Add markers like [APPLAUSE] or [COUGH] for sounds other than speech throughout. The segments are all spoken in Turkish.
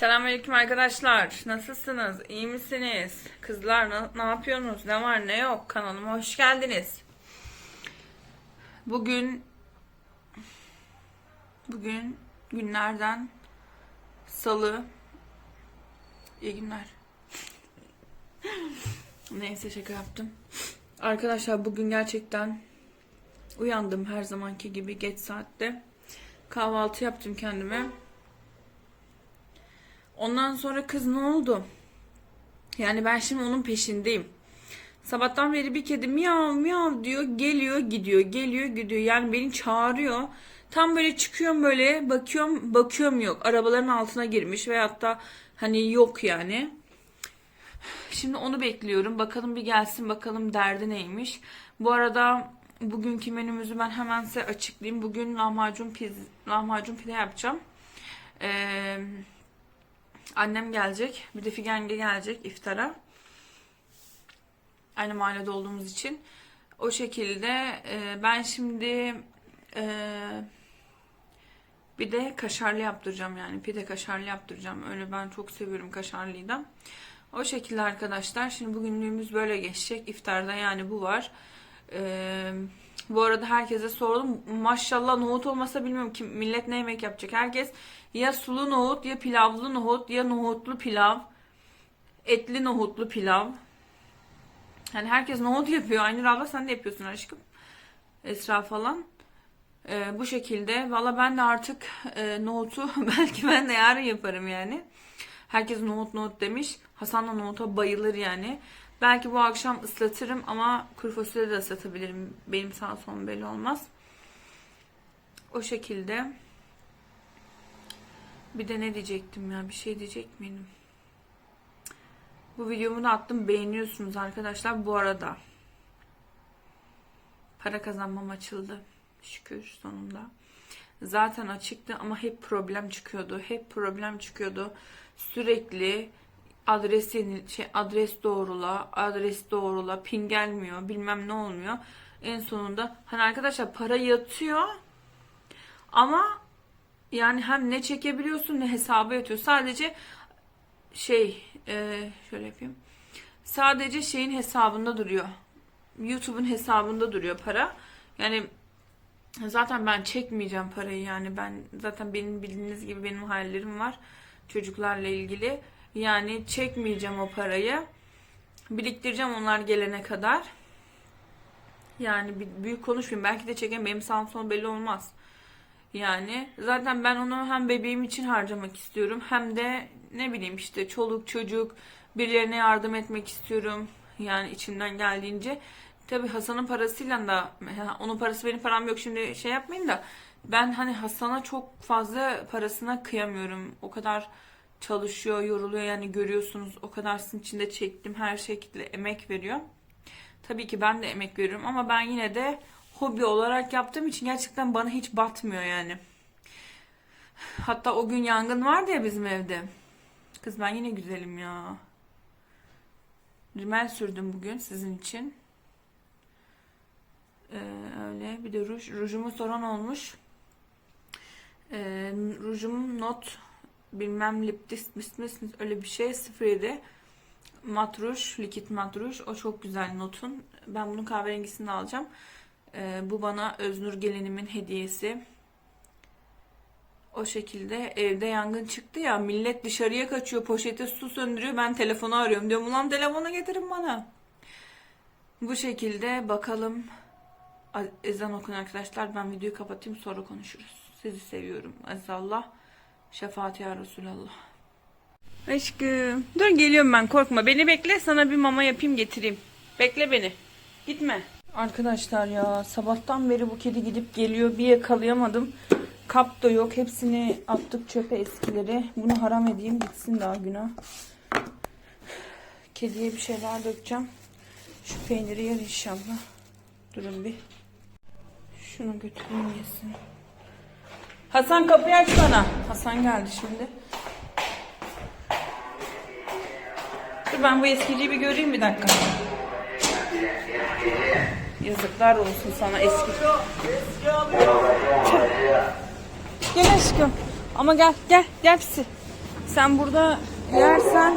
Selamünaleyküm arkadaşlar. Nasılsınız? İyi misiniz? Kızlar na- ne yapıyorsunuz? Ne var ne yok? Kanalıma hoş geldiniz. Bugün bugün günlerden salı. İyi günler. Neyse şaka yaptım. Arkadaşlar bugün gerçekten uyandım her zamanki gibi geç saatte. Kahvaltı yaptım kendime. Ondan sonra kız ne oldu? Yani ben şimdi onun peşindeyim. Sabahtan beri bir kedi miyav miyav diyor. Geliyor gidiyor. Geliyor gidiyor. Yani beni çağırıyor. Tam böyle çıkıyorum böyle bakıyorum bakıyorum yok. Arabaların altına girmiş veyahut da hani yok yani. Şimdi onu bekliyorum. Bakalım bir gelsin bakalım derdi neymiş. Bu arada bugünkü menümüzü ben hemen size açıklayayım. Bugün lahmacun piz lahmacun pide yapacağım. Eee Annem gelecek. Bir de Figenge gelecek iftara. Aynı mahallede olduğumuz için. O şekilde e, ben şimdi e, bir de kaşarlı yaptıracağım yani. Pide kaşarlı yaptıracağım. Öyle ben çok seviyorum kaşarlıyı da. O şekilde arkadaşlar. Şimdi bugünlüğümüz böyle geçecek. İftarda yani bu var. E, bu arada herkese sordum. Maşallah nohut olmasa bilmiyorum ki millet ne yemek yapacak. Herkes ya sulu nohut ya pilavlı nohut ya nohutlu pilav. Etli nohutlu pilav. Yani herkes nohut yapıyor. Aynur abla sen de yapıyorsun aşkım. Esra falan. Ee, bu şekilde. Valla ben de artık e, nohutu [LAUGHS] belki ben de yarın yaparım yani. Herkes nohut nohut demiş. Hasan da nohuta bayılır yani. Belki bu akşam ıslatırım ama kuru fasulye de ıslatabilirim. Benim sağ son belli olmaz. O şekilde. Bir de ne diyecektim ya? Bir şey diyecek miydim? Bu videomu da attım. Beğeniyorsunuz arkadaşlar. Bu arada para kazanmam açıldı. Şükür sonunda. Zaten açıktı ama hep problem çıkıyordu. Hep problem çıkıyordu. Sürekli adres yeni, şey adres doğrula, adres doğrula, pin gelmiyor, bilmem ne olmuyor. En sonunda hani arkadaşlar para yatıyor ama yani hem ne çekebiliyorsun ne hesaba yatıyor. Sadece şey e, şöyle yapayım. Sadece şeyin hesabında duruyor. YouTube'un hesabında duruyor para. Yani zaten ben çekmeyeceğim parayı yani ben zaten benim bildiğiniz gibi benim hayallerim var çocuklarla ilgili. Yani çekmeyeceğim o parayı. Biriktireceğim onlar gelene kadar. Yani büyük konuşmayayım. Belki de çekemem. Benim sağım belli olmaz. Yani zaten ben onu hem bebeğim için harcamak istiyorum hem de ne bileyim işte çoluk çocuk birilerine yardım etmek istiyorum. Yani içimden geldiğince. Tabii Hasan'ın parasıyla da onun parası benim param yok şimdi şey yapmayayım da ben hani Hasan'a çok fazla parasına kıyamıyorum. O kadar çalışıyor, yoruluyor yani görüyorsunuz o kadar sizin içinde çektim her şekilde emek veriyor. Tabii ki ben de emek veriyorum ama ben yine de hobi olarak yaptığım için gerçekten bana hiç batmıyor yani. Hatta o gün yangın vardı ya bizim evde. Kız ben yine güzelim ya. Rimel sürdüm bugün sizin için. Ee, öyle bir de ruj. Rujumu soran olmuş. Ee, rujum not bilmem liptis mismis öyle bir şey 07 matruş likit matruş o çok güzel notun ben bunun kahverengisini alacağım Ee, bu bana Öznur gelinimin hediyesi o şekilde evde yangın çıktı ya millet dışarıya kaçıyor poşete su söndürüyor ben telefonu arıyorum diyorum ulan telefonu getirin bana bu şekilde bakalım ezan okun arkadaşlar ben videoyu kapatayım sonra konuşuruz sizi seviyorum aziz Allah Şefaat ya Resulallah. Aşkım. Dur geliyorum ben korkma. Beni bekle sana bir mama yapayım getireyim. Bekle beni. Gitme. Arkadaşlar ya sabahtan beri bu kedi gidip geliyor. Bir yakalayamadım. Kap da yok. Hepsini attık çöpe eskileri. Bunu haram edeyim gitsin daha günah. Kediye bir şeyler dökeceğim. Şu peyniri yer inşallah. Durun bir. Şunu götüreyim yesin. Hasan kapıyı aç bana. Hasan geldi şimdi. Dur ben bu eskiciyi bir göreyim bir dakika. Yazıklar olsun sana eski. Gel aşkım. Ama gel gel gel pisi. Sen burada yersen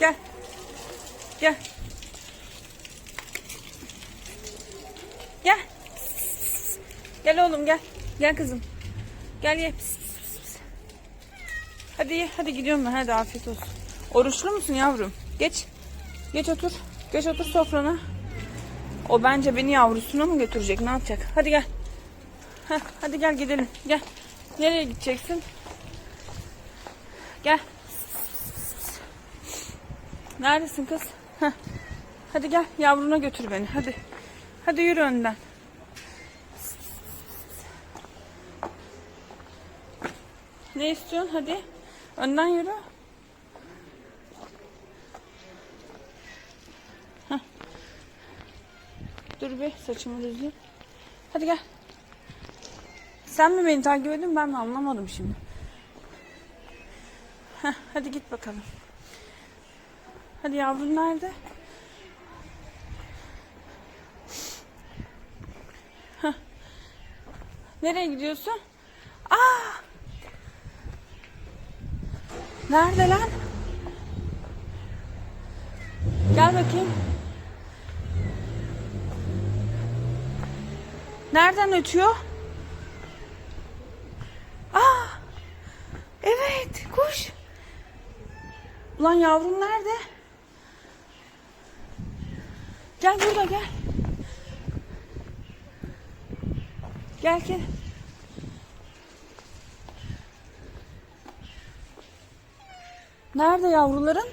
Gel. Gel. Gel. Gel oğlum gel. Gel kızım. Gel ye. Pis, pis, pis, pis. Hadi. Hadi gidiyorum ben. Hadi afiyet olsun. Oruçlu musun yavrum? Geç. Geç otur. Geç otur sofrana. O bence beni yavrusuna mı götürecek? Ne yapacak? Hadi gel. Heh, hadi gel gidelim. Gel. Nereye gideceksin? Gel. Neredesin kız? Heh. Hadi gel yavruna götür beni. Hadi. Hadi yürü önden. Ne istiyorsun? Hadi. Önden yürü. Heh. Dur bir saçımı düzleyeyim. Hadi gel. Sen mi beni takip ediyorsun ben mi anlamadım şimdi. Heh, hadi git bakalım. Hadi yavrum nerede? Heh. Nereye gidiyorsun? Aa! Nerede lan? Gel bakayım. Nereden ötüyor? Aa! Evet, kuş. Ulan yavrum nerede? Gel burada gel. Gel gel. Nerede yavruların?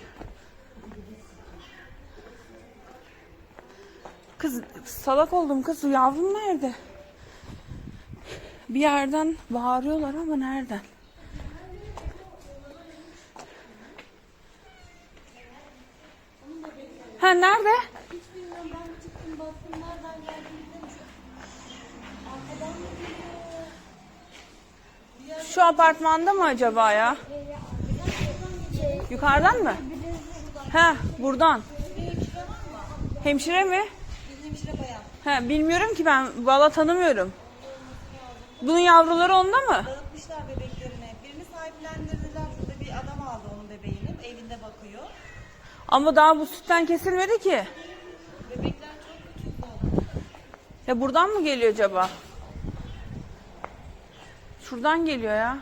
Kız salak oldum kız yavrum nerede? Bir yerden bağırıyorlar ama nereden? Ha nerede? Şu apartmanda mı acaba ya? Yukarıdan mı? Ha buradan. hemşire mi? Hemşire bayan. Ha bilmiyorum ki ben valla tanımıyorum. Bunun yavruları onda mı? Dağıtmışlar bebeklerini. Birini sahiplendirdiler. Şurada bir adam aldı onun bebeğini. Evinde bakıyor. Ama daha bu sütten kesilmedi ki. Bebekler çok küçük oldu. Ya buradan mı geliyor acaba? Şuradan geliyor ya.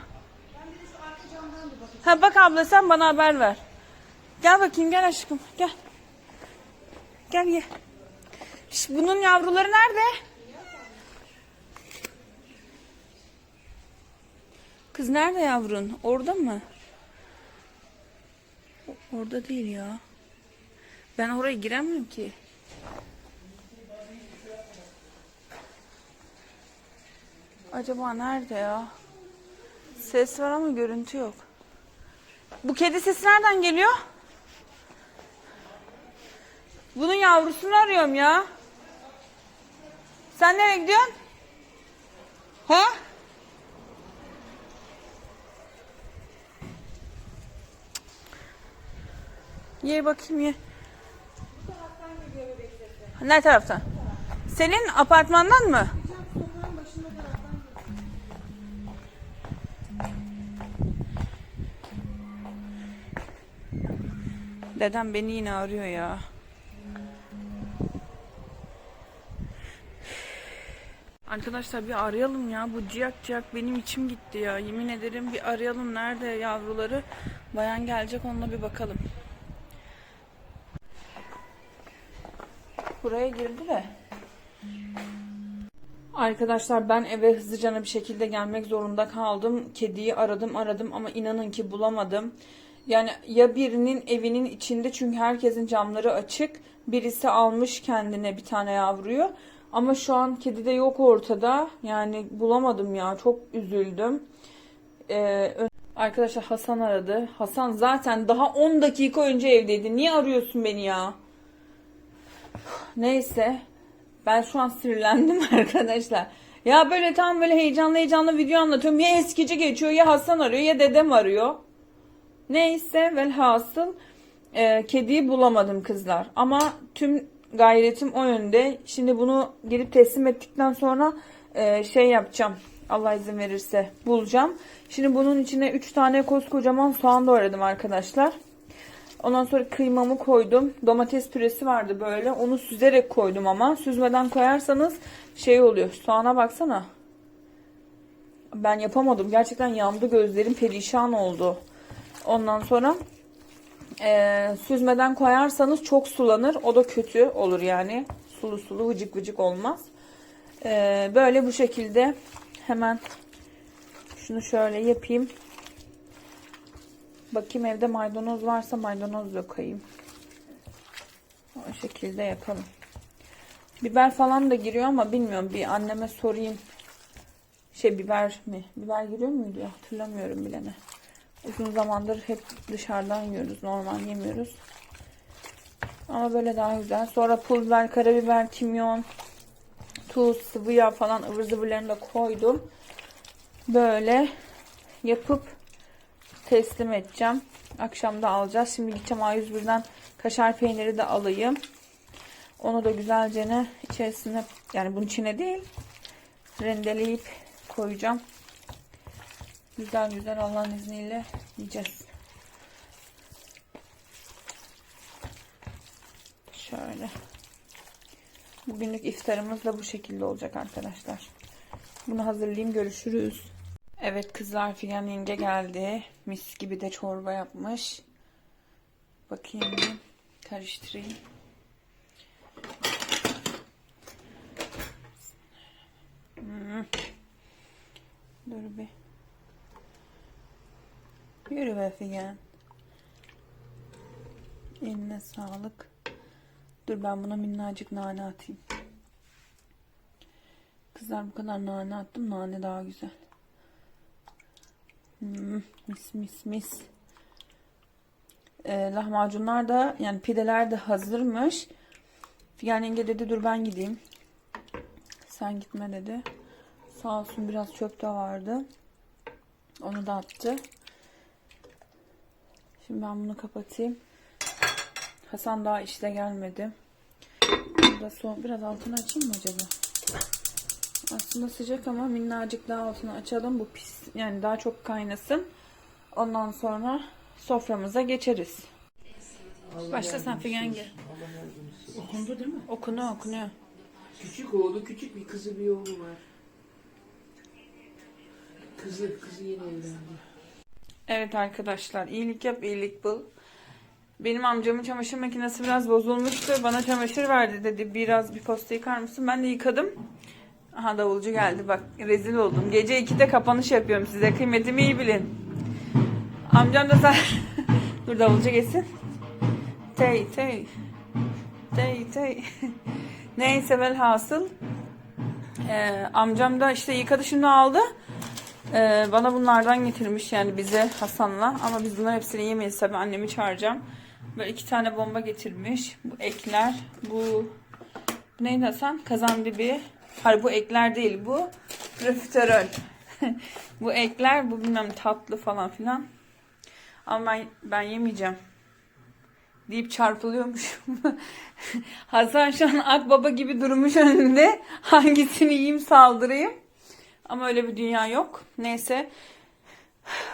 Ben bir de şu arka camdan bir bakayım. Ha bak abla sen bana haber ver. Gel bakayım gel aşkım gel. Gel ye. Şş, bunun yavruları nerede? Kız nerede yavrun? Orada mı? Orada değil ya. Ben oraya giremem ki. Acaba nerede ya? Ses var ama görüntü yok. Bu kedi sesi nereden geliyor? Bunun yavrusunu arıyorum ya. Sen nereye gidiyorsun? Ha? Ye bakayım ye. Ne taraftan? Senin apartmandan mı? Dedem beni yine arıyor ya. Arkadaşlar bir arayalım ya. Bu ciyak ciyak benim içim gitti ya. Yemin ederim bir arayalım. Nerede yavruları? Bayan gelecek onunla bir bakalım. Buraya girdi de. Arkadaşlar ben eve hızlıca bir şekilde gelmek zorunda kaldım. Kediyi aradım aradım ama inanın ki bulamadım. Yani ya birinin evinin içinde çünkü herkesin camları açık. Birisi almış kendine bir tane yavruyu. Ama şu an kedi de yok ortada. Yani bulamadım ya. Çok üzüldüm. Ee, arkadaşlar Hasan aradı. Hasan zaten daha 10 dakika önce evdeydi. Niye arıyorsun beni ya? Neyse. Ben şu an sinirlendim [LAUGHS] arkadaşlar. Ya böyle tam böyle heyecanlı heyecanlı video anlatıyorum. Ya eskici geçiyor ya Hasan arıyor ya dedem arıyor. Neyse velhasıl e, kediyi bulamadım kızlar. Ama tüm gayretim o yönde. Şimdi bunu gelip teslim ettikten sonra e, şey yapacağım. Allah izin verirse bulacağım. Şimdi bunun içine 3 tane koskocaman soğan doğradım arkadaşlar. Ondan sonra kıymamı koydum. Domates püresi vardı böyle. Onu süzerek koydum ama. Süzmeden koyarsanız şey oluyor. Soğana baksana. Ben yapamadım. Gerçekten yandı gözlerim. Perişan oldu. Ondan sonra eee, süzmeden koyarsanız çok sulanır. O da kötü olur yani. Sulu sulu vıcık vıcık olmaz. Eee, böyle bu şekilde hemen şunu şöyle yapayım. Bakayım evde maydanoz varsa maydanoz da koyayım. O şekilde yapalım. Biber falan da giriyor ama bilmiyorum. Bir anneme sorayım. Şey biber mi? Biber giriyor muydu? Hatırlamıyorum bile ne. Uzun zamandır hep dışarıdan yiyoruz. Normal yemiyoruz. Ama böyle daha güzel. Sonra pul biber, karabiber, kimyon, tuz, sıvı yağ falan ıvır zıvırlarını da koydum. Böyle yapıp teslim edeceğim. Akşam da alacağız. Şimdi gideceğim A101'den kaşar peyniri de alayım. Onu da güzelce ne içerisine yani bunun içine değil rendeleyip koyacağım. Güzel güzel Allah'ın izniyle yiyeceğiz. Şöyle. Bugünlük iftarımız da bu şekilde olacak arkadaşlar. Bunu hazırlayayım görüşürüz. Evet kızlar Figen yenge geldi. Mis gibi de çorba yapmış. Bakayım karıştırayım. Hmm. Dur bir. Yürü Figen. Eline sağlık. Dur ben buna minnacık nane atayım. Kızlar bu kadar nane attım. Nane daha güzel. Hmm, mis mis mis. Ee, lahmacunlar da yani pideler de hazırmış. Figen yenge dedi dur ben gideyim. Sen gitme dedi. Sağ olsun biraz çöp de vardı. Onu da attı. Şimdi ben bunu kapatayım. Hasan daha işte gelmedi. Burada son biraz altını açayım mı acaba? Aslında sıcak ama minnacık daha altını açalım. Bu pis yani daha çok kaynasın. Ondan sonra soframıza geçeriz. Başla sen Figen Okundu değil mi? Okunuyor okunuyor. Küçük oğlu, küçük bir kızı bir oğlu var. Kızı, kızı yeni evlendi. Evet arkadaşlar iyilik yap iyilik bul. Benim amcamın çamaşır makinesi biraz bozulmuştu. Bana çamaşır verdi dedi. Biraz bir posta yıkar mısın? Ben de yıkadım. Aha davulcu geldi bak rezil oldum. Gece 2'de kapanış yapıyorum size. Kıymetimi iyi bilin. Amcam da sen... [LAUGHS] Dur davulcu geçsin. Tey tey. Tey tey. [LAUGHS] Neyse velhasıl. Ee, amcam da işte yıkadı şimdi aldı. Ee, bana bunlardan getirmiş yani bize Hasan'la. Ama biz bunların hepsini yemeyiz tabii annemi çağıracağım. Böyle iki tane bomba getirmiş. Bu ekler. Bu neydi Hasan? Kazan bibi. Hayır bu ekler değil bu. Profiterol. [LAUGHS] bu ekler bu bilmem tatlı falan filan. Ama ben, ben yemeyeceğim. Deyip çarpılıyormuşum. [LAUGHS] Hasan şu an akbaba gibi durmuş önünde. Hangisini yiyeyim saldırayım. Ama öyle bir dünya yok. Neyse.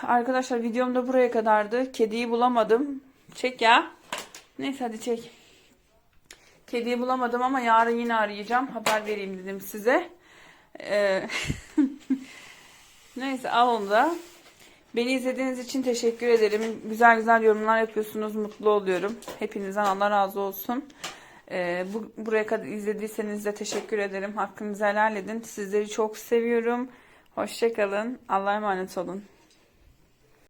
Arkadaşlar videom da buraya kadardı. Kediyi bulamadım. Çek ya. Neyse hadi çek. Kediyi bulamadım ama yarın yine arayacağım. Haber vereyim dedim size. Ee, [LAUGHS] Neyse al onu da. Beni izlediğiniz için teşekkür ederim. Güzel güzel yorumlar yapıyorsunuz. Mutlu oluyorum. Hepinizden Allah razı olsun. Ee, bu, buraya kadar izlediyseniz de teşekkür ederim. Hakkınızı helal edin. Sizleri çok seviyorum. Hoşçakalın. Allah'a emanet olun.